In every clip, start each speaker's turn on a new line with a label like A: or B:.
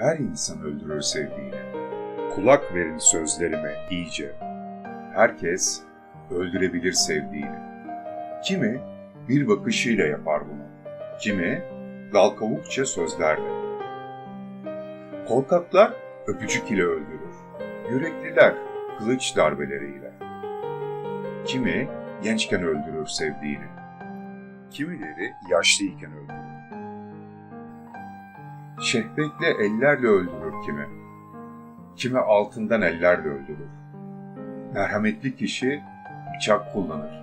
A: Her insan öldürür sevdiğini. Kulak verin sözlerime iyice. Herkes öldürebilir sevdiğini. Kimi bir bakışıyla yapar bunu. Kimi dal kavukça sözlerle. Korkaklar öpücük ile öldürür. Yürekliler kılıç darbeleriyle. Kimi gençken öldürür sevdiğini. Kimileri yaşlıyken öldürür. Şehvetle ellerle öldürür kimi. Kimi altından ellerle öldürür. Merhametli kişi bıçak kullanır.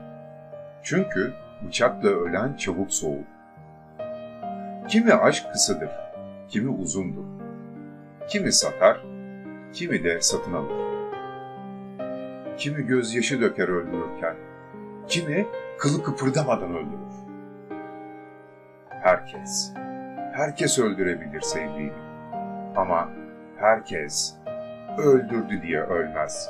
A: Çünkü bıçakla ölen çabuk soğur. Kimi aşk kısadır, kimi uzundur. Kimi satar, kimi de satın alır. Kimi gözyaşı döker öldürürken, kimi kılı kıpırdamadan öldürür. Herkes, herkes öldürebilir sevdiğini. Ama herkes öldürdü diye ölmez.